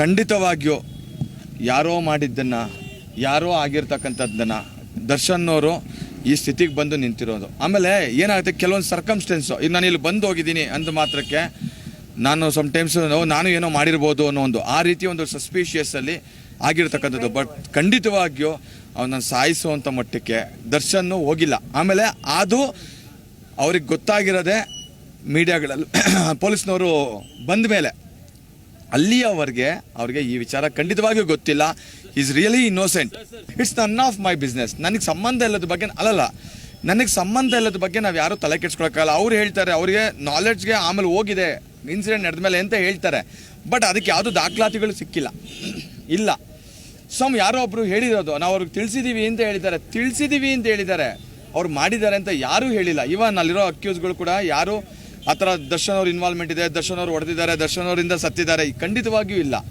ಖಂಡಿತವಾಗಿಯೂ ಯಾರೋ ಮಾಡಿದ್ದನ್ನು, ಯಾರೋ ಆಗಿರ್ತಕ್ಕಂಥದ್ದನ್ನು ದರ್ಶನ್ ಅವರು ಈ ಸ್ಥಿತಿಗೆ ಬಂದು ನಿಂತಿರೋದು. ಆಮೇಲೆ ಏನಾಗುತ್ತೆ? ಕೆಲವೊಂದು ಸರ್ಕಮ್ಸ್ಟೆನ್ಸು ಈಗ ನಾನು ಇಲ್ಲಿ ಬಂದು ಹೋಗಿದ್ದೀನಿ ಅಂದ ಮಾತ್ರಕ್ಕೆ ನಾನು ಸಮ್ಟೈಮ್ಸ್ ನಾನು ಏನೋ ಮಾಡಿರ್ಬೋದು ಅನ್ನೋ ಒಂದು, ಆ ರೀತಿ ಒಂದು ಸಸ್ಪೀಷಿಯಸ್ಸಲ್ಲಿ ಆಗಿರ್ತಕ್ಕಂಥದ್ದು. ಬಟ್ ಖಂಡಿತವಾಗಿಯೂ ಅವನನ್ನು ಸಾಯಿಸುವಂಥ ಮಟ್ಟಕ್ಕೆ ದರ್ಶನ್ ಹೋಗಿಲ್ಲ. ಆಮೇಲೆ ಅದು ಅವ್ರಿಗೆ ಗೊತ್ತಾಗಿರೋದೆ ಮೀಡಿಯಾಗಳಲ್ಲಿ ಪೊಲೀಸ್ನವರು ಬಂದ ಮೇಲೆ ಅಲ್ಲಿಯವರೆಗೆ ಅವ್ರಿಗೆ ಈ ವಿಚಾರ ಖಂಡಿತವಾಗಿಯೂ ಗೊತ್ತಿಲ್ಲ. Is really innocent it's none of my business ನನಗೆ ಸಂಬಂಧ ಇಲ್ಲದ ಬಗ್ಗೆ ಅಲ್ಲಲ್ಲ. ನನಗೆ ಸಂಬಂಧ ಇಲ್ಲದ ಬಗ್ಗೆ ನಾವು ಯಾರೂ ತಲೆ ಕೆಡ್ಸ್ಕೊಳಕ್ಕಾಗಲ್ಲ. ಅವ್ರು ಹೇಳ್ತಾರೆ, ಅವರಿಗೆ ನಾಲೆಡ್ಜ್ಗೆ ಆಮೇಲೆ ಹೋಗಿದೆ. ಇನ್ಸಿಡೆಂಟ್ ನಡೆದ ಮೇಲೆ ಅಂತ ಹೇಳ್ತಾರೆ. ಬಟ್ ಅದಕ್ಕೆ ಯಾವುದು ದಾಖಲಾತಿಗಳು ಸಿಕ್ಕಿಲ್ಲ. ಇಲ್ಲ. ಸಮ್ ಯಾರೋ ಒಬ್ರು ಹೇಳಿರೋದು, ನಾವು ಅವ್ರಿಗೆ ತಿಳಿಸಿದೀವಿ ಅಂತ ಹೇಳಿದ್ದಾರೆ. ತಿಳಿಸಿದೀವಿ ಅಂತ ಹೇಳಿದ್ದಾರೆ. ಅವ್ರು ಮಾಡಿದ್ದಾರೆ ಅಂತ ಯಾರೂ ಹೇಳಿಲ್ಲ. ಇವನ್ ಅಲ್ಲಿರೋ ಅಕ್ಯೂಸ್ಗಳು ಕೂಡ ಯಾರು ಆ ಥರ ದರ್ಶನ್ ಅವ್ರ ಇನ್ವಾಲ್ವ್ಮೆಂಟ್ ಇದೆ ದರ್ಶನ್ ಅವ್ರು ಹೊಡೆದಿದ್ದಾರೆ ದರ್ಶನ್ ಅವರಿಂದ ಸತ್ತಿದ್ದಾರೆ ಖಂಡಿತವಾಗಿಯೂ ಇಲ್ಲ.